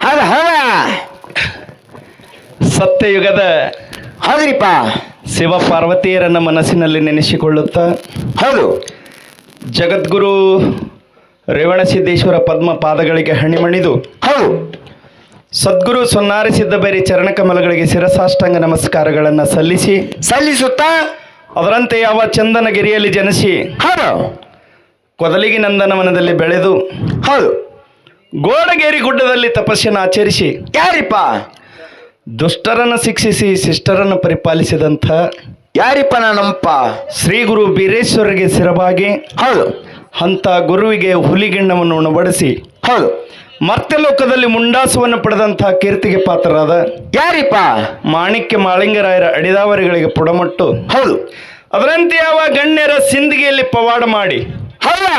ಹೌದ ಹೌದ ಸತ್ಯಯುಗದ ಹೌದ್ರಿಪ್ಪ. ಶಿವ ಪಾರ್ವತಿಯರನ್ನ ಮನಸ್ಸಿನಲ್ಲಿ ನೆನೆಸಿಕೊಳ್ಳುತ್ತಾ ಹೌದು. ಜಗದ್ಗುರು ರೇವಣಸಿದ್ದೇಶ್ವರ ಪದ್ಮ ಪಾದಗಳಿಗೆ ಹಣಿಮಣಿದು ಹೌದು. ಸದ್ಗುರು ಸೊನ್ನಾರಿ ಸಿದ್ದಬೇರಿ ಚರಣಕಮಲಗಳಿಗೆ ಶಿರಸಾಷ್ಟಾಂಗ ನಮಸ್ಕಾರಗಳನ್ನು ಸಲ್ಲಿಸಿ ಸಲ್ಲಿಸುತ್ತಾ ಅದರಂತೆ ಯಾವ ಚಂದನಗಿರಿಯಲ್ಲಿ ಜನಿಸಿ ಹೌದು. ಕೊದಲಿಗಿ ನಂದನವನದಲ್ಲಿ ಬೆಳೆದು ಹೌದು. ಗೋಡಗೇರಿ ಗುಡ್ಡದಲ್ಲಿ ತಪಸ್ಸನ್ನು ಆಚರಿಸಿ ಯಾರಿಪ್ಪ? ದುಷ್ಟರನ್ನು ಶಿಕ್ಷಿಸಿ ಶಿಷ್ಟರನ್ನು ಪರಿಪಾಲಿಸಿದಂಥ ಯಾರಿಪ್ಪ ನಾನಪ್ಪ? ಶ್ರೀ ಗುರು ಬೀರೇಶ್ವರರಿಗೆ ಸಿರಬಾಗಿ ಹೌದು. ಅಂತ ಗುರುವಿಗೆ ಹುಲಿಗಿಣ್ಣವನ್ನು ಉಣಬಡಿಸಿ ಹೌದು. ಮತ್ತೆ ಲೋಕದಲ್ಲಿ ಮುಂಡಾಸವನ್ನು ಪಡೆದಂಥ ಕೀರ್ತಿಗೆ ಪಾತ್ರರಾದ ಯಾರಿಪ್ಪ? ಮಾಣಿಕ್ಯ ಮಾಳಿಂಗರಾಯರ ಅಡಿದಾವರಿಗಳಿಗೆ ಪುಡಮಟ್ಟು ಹೌದು. ಅದರಂತೆ ಯಾವ ಗಣ್ಯರ ಸಿಂದಿಗೆಯಲ್ಲಿ ಪವಾಡ ಮಾಡಿ ಹೌದಾ?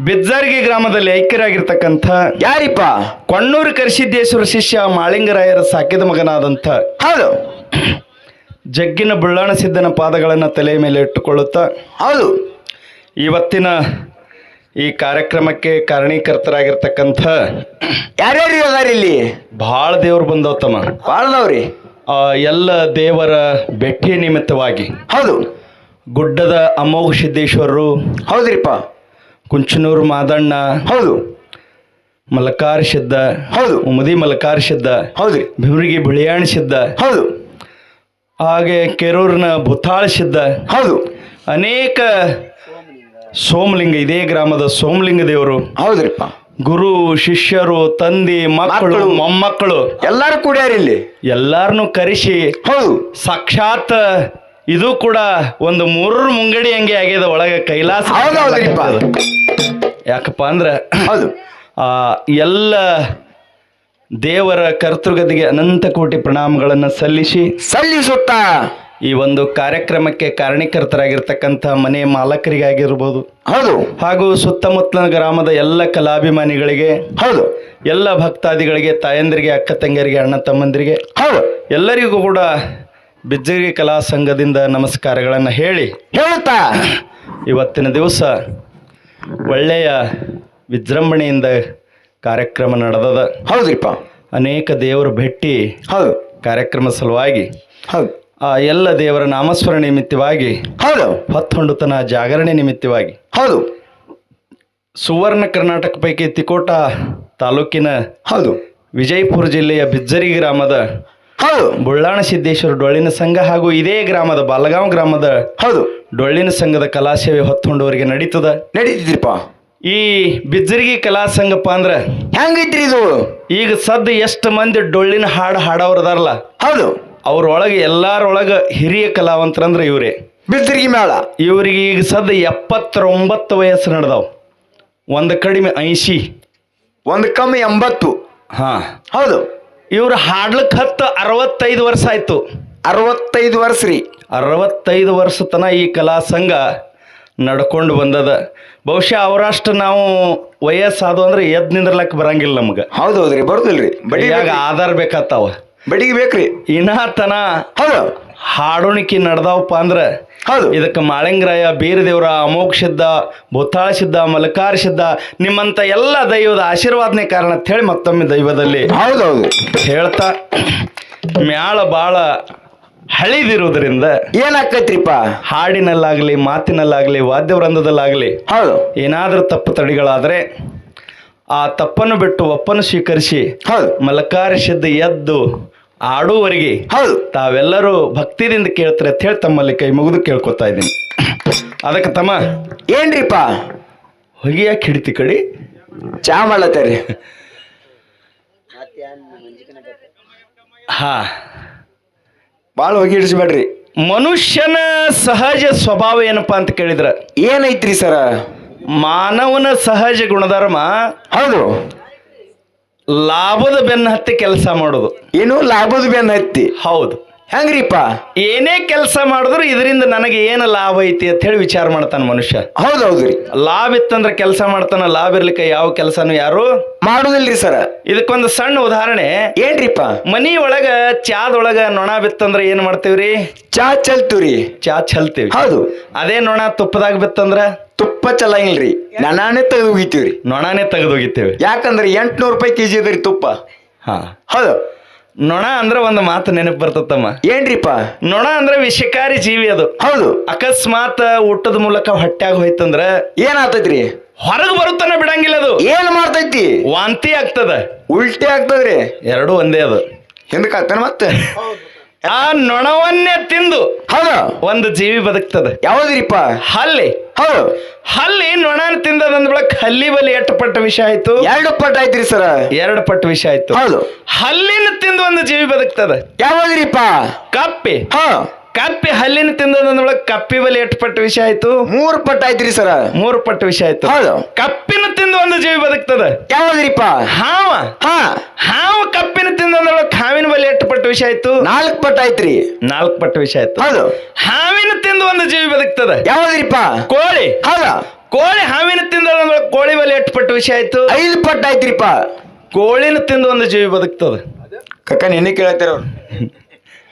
ಬಿಜ್ಜಾರಿಗೆ ಗ್ರಾಮದಲ್ಲಿ ಐಕ್ಯರಾಗಿರ್ತಕ್ಕಂಥ ಯಾರಿಪ್ಪ? ಕೊಣ್ಣೂರು ಕರಿಸಿದ್ದೇಶ್ವರ ಶಿಷ್ಯ ಮಾಳಿಂಗರಾಯರ ಸಾಕಿದ ಮಗನಾದಂಥ ಹೌದು. ಜಗ್ಗಿನ ಬುಳ್ಳಾಣ ಸಿದ್ದನ ಪಾದಗಳನ್ನು ತಲೆಯ ಮೇಲೆ ಇಟ್ಟುಕೊಳ್ಳುತ್ತಾ ಹೌದು. ಇವತ್ತಿನ ಈ ಕಾರ್ಯಕ್ರಮಕ್ಕೆ ಕಾರಣೀಕರ್ತರಾಗಿರ್ತಕ್ಕಂಥ ಯಾರ್ಯಾರು ಇದಾರೆ ಇಲ್ಲಿ? ಭಾಳ ದೇವ್ರು ಬಂದವ ತಮ್ಮ. ಬಾಳ್ದವ್ರಿ ಆ ಎಲ್ಲ ದೇವರ ಭೇಟಿ ನಿಮಿತ್ತವಾಗಿ ಹೌದು. ಗುಡ್ಡದ ಅಮೋಘ ಸಿದ್ದೇಶ್ವರರು ಹೌದ್ರಿಪ್ಪ. ಕುಂಚನೂರು ಮಾದಣ್ಣ. ಹೌದು. ಮಲಕಾರ್ ಸಿದ್ಧ ಹೌದು. ಉಮದಿ ಮಲಕಾರ್ ಸಿದ್ಧ ಹೌದು. ಬಿವ್ರಿಗೆ ಬಿಳಿಯಾಣ ಸಿದ್ಧ ಹೌದು. ಹಾಗೆ ಕೆರೂರಿನ ಭೂತಾಳ ಸಿದ್ಧ ಹೌದು. ಅನೇಕ ಸೋಮಲಿಂಗ ಇದೇ ಗ್ರಾಮದ ಸೋಮಲಿಂಗ ದೇವರು. ಹೌದ್ರಿಪ್ಪ. ಗುರು ಶಿಷ್ಯರು ತಂದೆ ಮಕ್ಕಳು ಮಕ್ಕಳು. ಮೊಮ್ಮಕ್ಕಳು. ಎಲ್ಲಾರು ಕೂಡ್ಯಾರ ಇಲ್ಲಿ ಎಲ್ಲಾರನ್ನು ಕರೆಸಿ ಹೌದು. ಸಾಕ್ಷಾತ್ ಇದು ಕೂಡ ಒಂದು ಮೂರರ ಮುಂಗಡಿ ಹಂಗೆ ಆಗ್ಯದ ಒಳಗೆ ಕೈಲಾಸ ಯಾಕಪ್ಪ ಅಂದ್ರೆ ಹೌದು. ಆ ಎಲ್ಲ ದೇವರ ಕರ್ತೃಗತಿಗೆ ಅನಂತ ಕೋಟಿ ಪ್ರಣಾಮಗಳನ್ನು ಸಲ್ಲಿಸಿ ಸಲ್ಲಿಸುತ್ತಾ. ಈ ಒಂದು ಕಾರ್ಯಕ್ರಮಕ್ಕೆ ಕಾರಣೀಕರ್ತರಾಗಿರ್ತಕ್ಕಂಥ ಮನೆ ಮಾಲಕರಿಗಾಗಿರ್ಬೋದು. ಹೌದು. ಹಾಗೂ ಸುತ್ತಮುತ್ತಲ ಗ್ರಾಮದ ಎಲ್ಲ ಕಲಾಭಿಮಾನಿಗಳಿಗೆ ಹೌದು. ಎಲ್ಲ ಭಕ್ತಾದಿಗಳಿಗೆ ತಾಯಂದಿರಿಗೆ ಅಕ್ಕ ತಂಗಿಯರಿಗೆ ಅಣ್ಣ ತಮ್ಮಂದಿರಿಗೆ ಹೌದು. ಎಲ್ಲರಿಗೂ ಕೂಡ ಬಿಜ್ಜರಿ ಕಲಾ ಸಂಘದಿಂದ ನಮಸ್ಕಾರಗಳನ್ನು ಹೇಳಿ ಹೇಳ್ತಾ ಇವತ್ತಿನ ದಿವಸ ಒಳ್ಳೆಯ ವಿಜೃಂಭಣೆಯಿಂದ ಕಾರ್ಯಕ್ರಮ ನಡೆದದ. ಹೌದ್ರಿಪ್ಪ. ಅನೇಕ ದೇವರ ಭೇಟಿ ಹೌದು. ಕಾರ್ಯಕ್ರಮ ಸಲುವಾಗಿ ಹೌದು. ಆ ಎಲ್ಲ ದೇವರ ನಾಮಸ್ಮರಣೆ ನಿಮಿತ್ತವಾಗಿ ಹೌದು. ಹೊತ್ತೊಂಡುತನ ಜಾಗರಣೆ ನಿಮಿತ್ತವಾಗಿ ಹೌದು. ಸುವರ್ಣ ಕರ್ನಾಟಕ ಪೈಕಿ ತಿಕೋಟ ತಾಲೂಕಿನ ಹೌದು. ವಿಜಯಪುರ ಜಿಲ್ಲೆಯ ಬಿಜ್ಜರಿ ಗ್ರಾಮದ ಹೌದು. ಬುಳ್ಳಾಣ ಸಿದ್ದೇಶ್ವರ ಡೊಳ್ಳಿನ ಸಂಘ ಹಾಗೂ ಇದೇ ಗ್ರಾಮದ ಬಾಲಗಾಂವ್ ಗ್ರಾಮದ ಹೌದು. ಡೊಳ್ಳಿನ ಸಂಘದ ಕಲಾಸೇವೆ ಹೊತ್ತೊಂಡವರಿಗೆ ನಡೀತದ? ನಡೀತಿದ್ರಿಪ್ಪ. ಈ ಬಿಜ್ಜರಿಗೆ ಕಲಾ ಸಂಘಪ್ಪ ಅಂದ್ರ ಹೆಂಗೈತ್ರಿ ಇದು? ಈಗ ಸದ್ದು ಎಷ್ಟು ಮಂದಿ ಡೊಳ್ಳಿನ ಹಾಡು ಹಾಡೋರದಾರಲ್ಲ ಹೌದು. ಅವ್ರೊಳಗೆ ಎಲ್ಲಾರೊಳಗ ಹಿರಿಯ ಕಲಾವಂತರಂದ್ರ ಇವರೇ. ಬಿದ್ರಿಗೆ ಮೇಳ ಇವರಿಗೆ ಈಗ ಸದ್ದು ಎಪ್ಪತ್ತೊಂಬತ್ತು ವಯಸ್ಸು ನಡೆದಾವ್. ಒಂದು ಕಡಿಮೆ ಐಂಶಿ. ಒಂದು ಕಮ್ಮಿ ಎಂಬತ್ತು. ಹಾ. ಹೌದು. ಇವ್ರು ಹಾಡ್ಲಿಕ್ಕೆ ಹತ್ತು ಅರವತ್ತೈದು ವರ್ಷ ಆಯ್ತು. ಅರವತ್ತೈದು ವರ್ಷ ರೀ. ಅರವತ್ತೈದು ವರ್ಷ ತನ ಈ ಕಲಾ ಸಂಘ ನಡ್ಕೊಂಡು ಬಂದದ. ಬಹುಶಃ ಅವರಷ್ಟು ನಾವು ವಯಸ್ಸಾದು ಅಂದ್ರೆ ಎದ್ ನಿಂದ್ರಲಕ್ ಬರಂಗಿಲ್ಲ ನಮ್ಗೆ. ಹೌದು ಹೌದ್ರಿ ಬಡಿಯಾಗ ಆಧಾರ್ ಬೇಕಾತಾವ. ಬಡಿಗೆ ಬೇಕ್ರಿ ಇನ್ನಾತನ ಹೌದು. ಹಾಡೋಣಿಕೆ ನಡ್ದಾವಪ್ಪ ಅಂದ್ರೆ ಹೌದು. ಇದಕ್ಕೆ ಮಾಳಿಂಗರಾಯ ಬೇರೆ ಅಮೋಘ ಸಿದ್ಧ ಭೂತಾಳ ಸಿದ್ಧ ಮಲಕಾರ ಸಿದ್ಧ ನಿಮ್ಮಂತ ಎಲ್ಲ ದೈವದ ಆಶೀರ್ವಾದನೆ ಕಾರಣ ಅಂತ ಹೇಳಿ ಮತ್ತೊಮ್ಮೆ ದೈವದಲ್ಲಿ ಹೌದು ಹೌದು ಹೇಳ್ತಾ ಮ್ಯಾಳ ಬಾಳ ಹಳಿದಿರುವುದರಿಂದ ಏನಾಕೈತ್ರಿಪ್ಪ? ಹಾಡಿನಲ್ಲಾಗಲಿ ಮಾತಿನಲ್ಲಾಗಲಿ ವಾದ್ಯವ್ರಂದದಲ್ಲಾಗ್ಲಿ ಹೌದು. ಏನಾದರೂ ತಪ್ಪು ತಡಿಗಳಾದರೆ ಆ ತಪ್ಪನ್ನು ಬಿಟ್ಟು ಒಪ್ಪನ್ನು ಸ್ವೀಕರಿಸಿ ಹೌದು. ಮಲಕಾರ ಸಿದ್ಧ ಎದ್ದು ಆಡುವವರೆಗೆ ಹೌದು. ತಾವೆಲ್ಲರೂ ಭಕ್ತಿದಿಂದ ಕೇಳ್ತಾರೆ ಅಂತ ಹೇಳಿ ತಮ್ಮಲ್ಲಿ ಕೈ ಮುಗಿದು ಕೇಳ್ಕೊತಾ ಇದ್ದೀನಿ. ಅದಕ್ಕೆ ತಮ್ಮ ಏನ್ರಿಪ್ಪ? ಹೊಗೆ ಯಾಕೆ ಹಿಡಿತಿ ಕಡಿ. ಚಾ ಮಾಡ್ಲತ್ತಾರಿ ಹಾ. ಭಾಳ ಹೊಗೆ ಹಿಡಿಸ್ಬೇಡ್ರಿ. ಮನುಷ್ಯನ ಸಹಜ ಸ್ವಭಾವ ಏನಪ್ಪ ಅಂತ ಕೇಳಿದ್ರ. ಏನೈತ್ರಿ ಸರ? ಮಾನವನ ಸಹಜ ಗುಣಧರ್ಮ ಹೌದು. ಲಾಭದ ಬೆನ್ನ ಹತ್ತಿ ಕೆಲಸ ಮಾಡೋದು. ಏನು? ಲಾಭದ ಬೆನ್ನ ಹತ್ತಿ ಹೌದು. ಹೆಂಗ್ರಿಪ್ಪ? ಏನೇ ಕೆಲಸ ಮಾಡಿದ್ರು ಇದರಿಂದ ನನಗೆ ಏನು ಲಾಭ ಐತಿ ಅಂತ ಹೇಳಿ ವಿಚಾರ ಮಾಡ್ತಾನೆ ಮನುಷ್ಯ. ಹೌದು ರೀ ಲಾಭ ಇತ್ತಂದ್ರೆ ಕೆಲಸ ಮಾಡ್ತಾನ ಲಾಭ ಇರ್ಲಿಕ್ಕೆ ಯಾವ ಕೆಲಸನು ಯಾರು ಮಾಡುದಿಲ್ರಿ ಸರ. ಇದಕ್ಕೊಂದು ಸಣ್ಣ ಉದಾಹರಣೆ. ಏನ್ರಿಪ್ಪ? ಮನಿ ಒಳಗ ಚಾದೊಳಗ ನೊಣ ಬಿತ್ತಂದ್ರ ಏನ್ ಮಾಡ್ತೇವ್ರಿ? ಚಾ ಚಲ್ತೀವ್ರಿ. ಚಾ ಚಲ್ತೀವಿ. ಹೌದು. ಅದೇ ನೊಣ ತುಪ್ಪದಾಗ ಬಿತ್ತಂದ್ರ? ತುಪ್ಪ ಚಲಂಗಿಲ್ರಿ ನಾನೇ ತೆಗೆದು ಹೋಗಿತೀವ್ರಿ ನೊಣನೇ ತೆಗೆದೋಗಿತ್ತೇವೆ ಯಾಕಂದ್ರೆ ಎಂಟ್ನೂರು ರೂಪಾಯಿ ಕೆಜಿ ಅದ್ರಿ ತುಪ್ಪ. ಹಾ. ಹೌದು. ನೊಣ ಅಂದ್ರೆ ಒಂದು ಮಾತು ನೆನಪು ಬರ್ತತ್ತಮ್ಮ. ಏನ್ರಿಪ್ಪ? ನೊಣ ಅಂದ್ರೆ ವಿಷಕಾರಿ ಜೀವಿ ಅದು. ಹೌದು. ಅಕಸ್ಮಾತ್ ಊಟದ ಮೂಲಕ ಹೊಟ್ಯಾಗ ಹೋಯ್ತಂದ್ರ ಏನಾಗ್ತೈತ್ರಿ ಹೊರಗೆ ಬರುತ್ತಾನ ಬಿಡಂಗಿಲ್ಲ ಅದು. ಏನ್ ಮಾಡ್ತೈತಿ? ವಾಂತಿ ಆಗ್ತದ. ಉಲ್ಟಿ ಆಗ್ತದ್ರಿ. ಎರಡು ಒಂದೇ ಅದು. ಹಿಂದಕ್ಕೆ ಆಗ್ತಾನೆ ಮತ್ತೆ? ಆ ನೊಣವನ್ನೇ ತಿಂದು ಹೌದು. ಒಂದು ಜೀವಿ ಬದುಕ್ತದ. ಯಾವ್ದ್ರಿಪ್ಪ? ಹಲ್ಲಿ. ಹೌದು ಹಲ್ಲಿ ನೊಣ ತಿಂದದಂದ ಬಳಕ ಹಲ್ಲಿ ಬಲಿ ಎಷ್ಟು ಪಟ್ಟ ವಿಷಯ ಆಯ್ತು? ಎರಡು ಪಟ್ಟ ಆಯ್ತ್ರಿ ಸರ. ಎರಡು ಪಟ್ಟ ವಿಷಯ ಆಯ್ತು. ಹೌದು. ಹಲ್ಲಿನ ತಿಂದು ಒಂದು ಜೀವಿ ಬದುಕ್ತದ. ಯಾವಾಗ್ರಿಪ್ಪ? ಕಪ್ಪಿ. ಹಾ. ಕಪ್ಪಿ ಹಲ್ಲಿನ ತಿಂದದಂದ್ ಬಳಕ ಕಪ್ಪಿ ಬಲಿ ಎಷ್ಟು ಪಟ್ಟು ವಿಷಯ ಆಯ್ತು? ಮೂರ್ ಪಟ್ಟ ಆಯ್ತ್ರಿ ಸರ. ಮೂರು ಪಟ್ಟು ವಿಷಯ ಆಯ್ತು. ಹೌದು. ಕಪ್ಪಿನ ತಿಂದು ಒಂದು ಜೀವಿ ಬದುಕ್ತದ? ಯಾವ್ದ್ರಿಪ್ಪ ಹಾವ? ಹಾ. ಹಾವು ಕಪ್ಪಿನ ತಿಂದದೊಳಗೆ ಹಾವಿನ ಬಲಿ ಎಷ್ಟು ಪಟ್ಟು ವಿಷಯ ಆಯ್ತು? ನಾಲ್ಕ್ ಪಟ್ಟ ಆಯ್ತ್ರಿ. ನಾಲ್ಕು ಪಟ್ಟು ವಿಷಯ ಆಯ್ತು. ಹೌದು. ಹಾವಿನ ತಿಂದು ಒಂದು ಜೀವಿ ಬದುಕ್ತದ? ಯಾವ್ದ್ರಿಪ್ಪ ಕೋಳಿ. ಹೌದ. ಕೋಳಿ ಹಾವಿನ ತಿಂದ ಕೋಳಿ ಬಲಿ ಎಷ್ಟು ಪಟ್ಟು ವಿಷಯ ಆಯ್ತು? ಐದು ಪಟ್ಟ ಆಯ್ತ್ರಿಪ್ಪ. ಕೋಳಿನ ತಿಂದು ಒಂದು ಜೀವಿ ಬದುಕ್ತದ? ಕಕ್ಕ ನಿನ್ನೆ ಕೇಳತ್ತಾರ ಅವ್ರು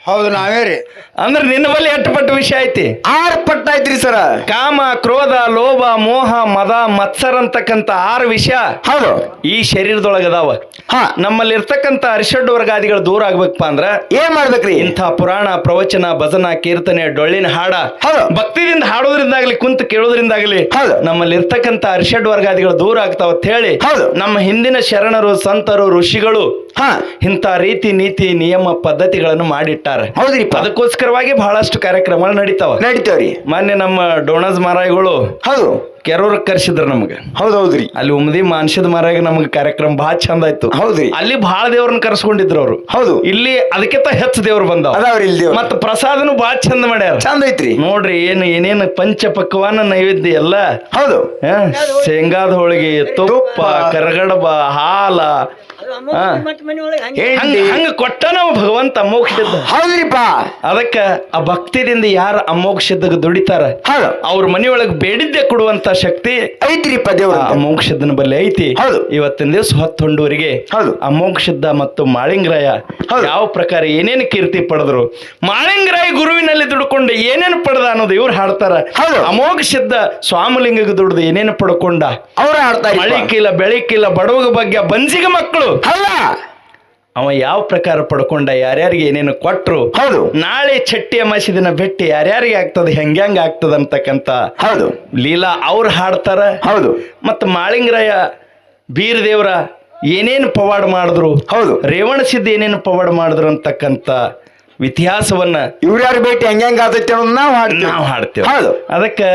ಹೌದು ನಾವೇ ರೀ. ಅಂದ್ರೆ ನಿನ್ನ ಬಳಿ ಎಷ್ಟು ಪಟ್ಟು ವಿಷಯ ಐತಿ? ಆರು ಪಟ್ಟ ಐತ್ರಿ ಸರ. ಕಾಮ ಕ್ರೋಧ ಲೋಭ ಮೋಹ ಮದ ಮತ್ಸರ ಅಂತಕ್ಕಂತ ಆರು ವಿಷಯ ಹೌದು. ಈ ಶರೀರದೊಳಗದಾವ. ಹಾ. ನಮ್ಮಲ್ಲಿ ಇರ್ತಕ್ಕಂತ ಅರಿಷಡ್ ವರ್ಗಾದಿಗಳು ದೂರ ಆಗ್ಬೇಕಪ್ಪ ಅಂದ್ರ ಏನ್ ಮಾಡ್ಬೇಕ್ರಿ? ಇಂಥ ಪುರಾಣ ಪ್ರವಚನ ಭಜನ ಕೀರ್ತನೆ ಡೊಳ್ಳಿನ ಹಾಡ ಹೌದು. ಭಕ್ತಿದಿಂದ ಹಾಡೋದ್ರಿಂದಾಗ್ಲಿ ಕುಂತು ಕೇಳೋದ್ರಿಂದಾಗ್ಲಿ ಹೌದು. ನಮ್ಮಲ್ಲಿ ಇರ್ತಕ್ಕಂತ ಅರಿಷಡ್ ವರ್ಗಾದಿಗಳು ದೂರ ಆಗ್ತಾವ ಅಂತ ಹೇಳಿ ಹೌದು. ನಮ್ಮ ಹಿಂದಿನ ಶರಣರು ಸಂತರು ಋಷಿಗಳು ಹಾ. ಇಂಥ ರೀತಿ ನೀತಿ ನಿಯಮ ಪದ್ಧತಿಗಳನ್ನು ಮಾಡಿಟ್ಟಾರ. ಹೌದ್ರಿ ಅದಕ್ಕೋಸ್ಕರವಾಗಿ ಬಹಳಷ್ಟು ಕಾರ್ಯಕ್ರಮಗಳು ನಡೀತಾವ. ನಡೀತಾವ್ರಿ. ಮೊನ್ನೆ ನಮ್ಮ ಡೋಣಸ್ ಮಾರಾಯಿಗಳು ಹೌದು. ಕೆರೂರ್ ಕರ್ಸಿದ್ರು ನಮ್ಗೆ. ಹೌದೌದ್ರಿ. ಅಲ್ಲಿ ಉಮದಿ ಮಾನ್ಸದ ಮಾರಾಯಿಗೆ ನಮ್ಗೆ ಕಾರ್ಯಕ್ರಮ ಬಹಳ ಚಂದ ಆಯ್ತು. ಹೌದ್ರಿ. ಅಲ್ಲಿ ಬಹಳ ದೇವ್ರನ್ನ ಕರ್ಸ್ಕೊಂಡಿದ್ರು ಅವರು. ಹೌದು. ಇಲ್ಲಿ ಅದಕ್ಕಿಂತ ಹೆಚ್ಚು ದೇವ್ರು ಬಂದಾವ. ಅದಾವ್ರಿ ಇಲ್ಲಿ ದೇವ್ರು. ಮತ್ತ ಪ್ರಸಾದನು ಬಹಳ ಚಂದ ಮಾಡ್ಯಾರ. ಚಂದ ಐತ್ರಿ. ನೋಡ್ರಿ ಏನು ಏನೇನು ಪಂಚ ಪಕ್ವಾನ ನೈವೇದ್ಯ ಎಲ್ಲ. ಹೌದು. ಆ, ಶೇಂಗಾದ ಹೋಳಿಗೆ ತುಪ್ಪ. ಕರಗಡಬ ಹಾಲ. ಹಂಗ. ಕೊಟ್ಟ ನಾವು ಭಗವಂತ ಅಮೋಕ್ಷದ ಹೌದ್ರಿಪ್ಪ. ಅದಕ್ಕ ಆ ಭಕ್ತಿದಿಂದ ಯಾರ ಅಮೋಕ್ಷದ ದುಡಿತಾರ? ಹೌದು. ಅವ್ರ ಮನೆಯೊಳಗ ಬೇಡಿದ್ದೆ ಕೊಡುವಂತ ಶಕ್ತಿ ಐತ್ರಿಪ್ಪ ದೇವ್ರ ಅಮೋಕ್ಷದನ ಬಲ್ಲಿ ಐತಿ. ಹೌದು. ಇವತ್ತಿನ ದಿವಸ ಹೊತ್ತೊಂಡೂರಿಗೆ ಹೌದು. ಅಮೋಕ್ಷದ ಮತ್ತು ಮಾಳಿಂಗರಾಯ. ಯಾವ ಪ್ರಕಾರ ಏನೇನು ಕೀರ್ತಿ ಪಡೆದ್ರು ಮಾಳಿಂಗರಾಯ ಗುರುವಿನಲ್ಲಿ ದುಡ್ಕೊಂಡು ಏನೇನು ಪಡೆದ ಅನ್ನೋದು ಇವ್ರು ಹಾಡ್ತಾರ. ಹೌದು. ಅಮೋಕ್ಷದ ಸ್ವಾಮಲಿಂಗಕ್ಕೆ ದುಡ್ದು ಏನೇನು ಪಡ್ಕೊಂಡ? ಅವ್ರ ಹಾಡ್ತಾರೆ ಮಳಿಕಿಲ್ಲ ಬೆಳಿಕಿಲ್ಲ ಬಡವಗ ಬಗ್ಗೆ ಬಂಜಿಗ ಮಕ್ಕಳು. ಅಲ್ಲ ಅವ ಯಾವ ಪ್ರಕಾರ ಪಡ್ಕೊಂಡ ಯಾರ್ಯಾರಿಗೆ ಏನೇನು ಕೊಟ್ರು ಹೌದು. ನಾಳೆ ಚಟ್ಟಿ ಅಮಾಸಿ ದಿನ ಭೇಟಿ ಯಾರ್ಯಾರಿಗೆ ಆಗ್ತದ ಹೆಂಗ್ಯಾಂಗ ಆಗ್ತದ ಅಂತಕ್ಕಂತ ಹೌದು. ಲೀಲಾ ಅವ್ರು ಹಾಡ್ತಾರ. ಹೌದು. ಮತ್ತು ಮಾಳಿಂಗರಾಯ ಬೀರ ದೇವ್ರ ಏನೇನು ಪವಾಡ ಮಾಡಿದ್ರು ಹೌದು. ರೇವಣ ಸಿದ್ಧ ಏನೇನು ಪವಾಡ ಮಾಡಿದ್ರು ಅಂತಕ್ಕಂಥ ಇತಿಹಾಸವನ್ನ ಇವ್ರ್ಯಾರು ಭೇಟಿ ಹೆಂಗ್ ಹೆಂಗ್ ಆತೈತಿ ಅನ್ನೋದ್ ನಾವು ಹಾಡ್ತೀವಿ. ನಾವು ಹಾಡ್ತೇವೆ. ಹೌದು. ಅದಕ್ಕೆ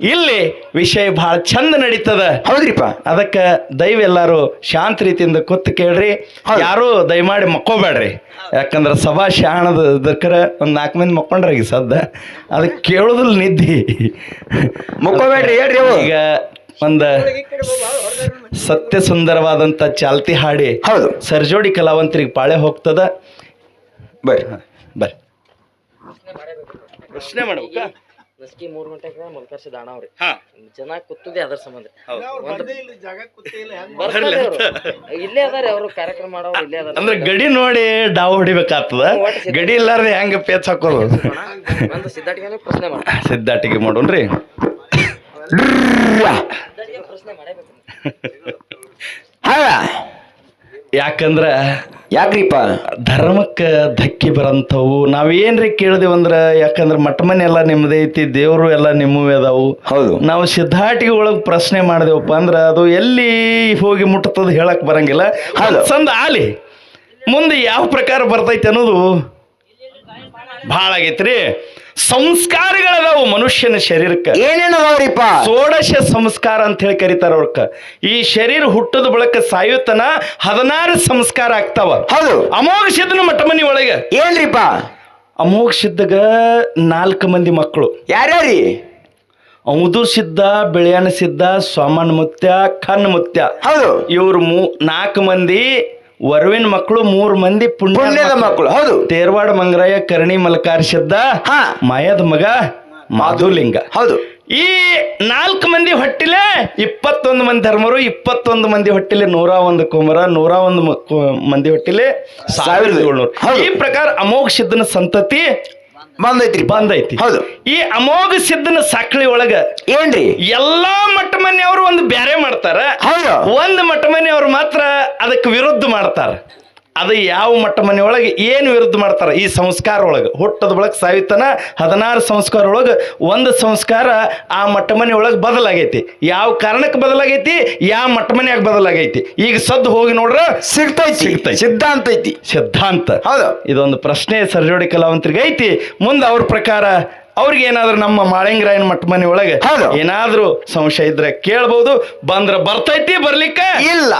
ಇಲ್ಲಿ ವಿಷಯ ಬಹಳ ಚಂದ ನಡೀತದ. ಹೌದ್ರಿಪ್ಪ. ಅದಕ್ಕೆ ದಯವು ಎಲ್ಲಾರು ಶಾಂತ ರೀತಿಯಿಂದ ಕೂತು ಕೇಳ್ರಿ. ಯಾರು ದಯಮಾಡಿ ಮಕ್ಕೋಬೇಡ್ರಿ. ಯಾಕಂದ್ರೆ ಸಭಾ ಶಾಣದಕ್ಕರ ಒಂದು ನಾಲ್ಕು ಮಂದಿ ಮಕ್ಕೊಂಡ್ರಿ ಈಗ ಸದ್ದ. ಅದಕ್ಕೆ ಕೇಳೋದಿಲ್ಲ ನಿದ್ದಿ. ಮಕ್ಕೋಬೇಡ್ರಿ ಹೇಳ್ರಿ ಈಗ ಒಂದು ಸತ್ಯ ಸುಂದರವಾದಂಥ ಚಾಲ್ತಿ ಹಾಡಿ ಹೌದು. ಸರ್ಜೋಡಿ ಕಲಾವಂತರಿಗೆ ಪಾಳೆ ಹೋಗ್ತದ. ಬರ್ರಿ. ಬರ್ರಿ. ಪ್ರಶ್ನೆ ಮಾಡ್ಬೇಕಾ? ಲಸ್ಕಿ ಮೂರ್ ಗಂಟೆಗೆ ಮುಲ್ಕರ್ಸಿ ದಾಣವ್ರಿ ಅವ್ರಿ. ಜನ ಕೂತದೆ ಅದ್ರ ಸಂಬಂಧ. ಇಲ್ಲೇ ಅದಾರಿ ಅವರು ಕಾರ್ಯಕ್ರಮ ಮಾಡೋರು ಇಲ್ಲೇ ಅದಾರ. ಅಂದ್ರೆ ಗಡಿ ನೋಡಿ ಡಾವ್ ಹೊಡಿಬೇಕಾಗ್ತದ? ಗಡಿ ಇಲ್ಲಾರ್ದೆ ಹೆಂಗ ಪೇಚ್ ಹಾಕೋದು? ಒಂದು ಸಿದ್ಧಾಟಿಗೆ ಪ್ರಶ್ನೆ ಮಾಡ ಸಿದ್ದಾಟಿಗೆ ಮಾಡೋಣ್ರಿ. ಪ್ರಶ್ನೆ ಮಾಡಬೇಕು ಹಾ ಯಾಕಂದ್ರ ಯಾಕ್ರಿಪ್ಪ? ಧರ್ಮಕ್ಕೆ ಧಕ್ಕೆ ಬರಂಥವು. ನಾವೇನ್ರಿ ಕೇಳಿದೆವು ಅಂದ್ರೆ ಯಾಕಂದ್ರೆ ಮಠ ಮನೆ ಎಲ್ಲ ನಿಮ್ಮದೇ ಐತಿ ದೇವರು ಎಲ್ಲ ನಿಮ್ಮವೇ ಅದಾವು. ಹೌದು. ನಾವು ಸಿದ್ಧಾಟಿಗೆ ಒಳಗೆ ಪ್ರಶ್ನೆ ಮಾಡಿದೆವಪ್ಪ ಅಂದ್ರೆ ಅದು ಎಲ್ಲಿ ಹೋಗಿ ಮುಟ್ಟತದ ಹೇಳಕ್ ಬರಂಗಿಲ್ಲ. ಹೌದು. ಸಂದ ಆಲಿ ಮುಂದೆ ಯಾವ ಪ್ರಕಾರ ಬರ್ತೈತೆ ಅನ್ನೋದು ಭಾಳ ಆಗೈತ್ರಿ. ಸಂಸ್ಕಾರಗಳದಾವು ಮನುಷ್ಯನ ಶರೀರಕ್ಕೆ. ಏನೇನು ಅವ್ರಿಪ್ಪ ಷೋಡಶ ಸಂಸ್ಕಾರ ಅಂತ ಹೇಳಿ ಕರೀತಾರ ಅವ್ರಕ್ಕ. ಈ ಶರೀರ ಹುಟ್ಟದ ಬಳಕ ಸಾಯುತನ ಹದಿನಾರು ಸಂಸ್ಕಾರ ಆಗ್ತಾವ. ಹೌದು. ಅಮೋಘ ಸಿದ್ಧನ ಮಠ ಮನಿ ಒಳಗೆ. ಏನ್ರಿಪ್ಪ? ಅಮೋಘ ಸಿದ್ಧಗ ನಾಲ್ಕು ಮಂದಿ ಮಕ್ಕಳು. ಯಾರ್ಯಾರಿ? ಅಮುದು ಸಿದ್ಧ ಬೆಳೆಯನ ಸಿದ್ಧ ಸ್ವಾಮನ್ ಮುತ್ಯ ಖನ್ ಮುತ್ಯ. ಹೌದು. ಇವ್ರು ಮೂ ನಾಲ್ಕು ಮಂದಿ ವರುವಿನ ಮಕ್ಕಳು ಮೂರು ಮಂದಿ ಪುಣ್ಯದ ಮಕ್ಕಳು. ಹೌದು. ತೇರ್ವಾಡ ಮಂಗರಾಯ ಕರ್ಣಿ ಮಲಕಾರ ಶಬ್ದ ಹಾ. ಮಾಯದ ಮಗ ಮಾಧುಲಿಂಗ. ಹೌದು. ಈ ನಾಲ್ಕು ಮಂದಿ ಹೊಟ್ಟಿಲೆ ಇಪ್ಪತ್ತೊಂದು ಮಂದಿ ಧರ್ಮರು ಇಪ್ಪತ್ತೊಂದು ಮಂದಿ ಹೊಟ್ಟಿಲೆ ನೂರ ಒಂದು ಕುಮರ ನೂರ ಒಂದು ಮಂದಿ ಹೊಟ್ಟಿಲೆ ಸಾವಿರದ ಏಳ್ನೂರು. ಈ ಪ್ರಕಾರ ಅಮೋಘ ಸಿದ್ಧನ ಸಂತತಿ ಬಂದೈತ್ರಿ. ಬಂದೈತಿ. ಹೌದು. ಈ ಅಮೋಘ ಸಿದ್ಧನ ಸಾಕಳಿ ಒಳಗ ಏನ್ರಿ? ಎಲ್ಲಾ ಮಟ್ಟ ಮನೆಯವರು ಒಂದು ಬ್ಯಾರೆ ಮಾಡ್ತಾರ. ಹೌದು. ಒಂದು ಮಟ್ಟ ಮನೆಯವರು ಮಾತ್ರ ಅದಕ್ಕೆ ವಿರುದ್ಧ ಮಾಡ್ತಾರ. ಅದು ಯಾವ ಮಟ್ಟ ಮನೆಯೊಳಗೆ ಏನು ವಿರುದ್ಧ ಮಾಡ್ತಾರೆ ಈ ಸಂಸ್ಕಾರ ಒಳಗೆ? ಹುಟ್ಟದ ಬಳಕ ಸಾವಿತನ ಹದಿನಾರು ಸಂಸ್ಕಾರ ಒಳಗೆ ಒಂದು ಸಂಸ್ಕಾರ ಆ ಮಟ್ಟ ಮನೆಯೊಳಗೆ ಬದಲಾಗೈತಿ. ಯಾವ ಕಾರಣಕ್ಕೆ ಬದಲಾಗೈತಿ? ಯಾವ ಮಟ್ಟ ಮನೆಯಾಗ ಬದಲಾಗೈತಿ? ಈಗ ಸದ್ದು ಹೋಗಿ ನೋಡ್ರ ಸಿಗ್ತೈತಿ ಸಿಗ್ತೈತಿ. ಸಿದ್ಧಾಂತ ಐತಿ. ಸಿದ್ಧಾಂತ. ಹೌದು. ಇದೊಂದು ಪ್ರಶ್ನೆ ಸರ್ಜೋಡಿ ಕಲಾವಂತರಿಗೆ ಐತಿ. ಮುಂದೆ ಅವ್ರ ಪ್ರಕಾರ ಅವ್ರಿಗೆ ಏನಾದ್ರೂ ನಮ್ಮ ಮಾಳಿಂಗರಾಯನ ಮಟ್ಟ ಮನೆ ಒಳಗೆ. ಏನಾದ್ರೂ ಸಂಶಯ ಇದ್ರೆ ಕೇಳ್ಬೋದು. ಬಂದ್ರ ಬರ್ತೈತಿ ಬರ್ಲಿಕ್ಕೆ? ಇಲ್ಲ.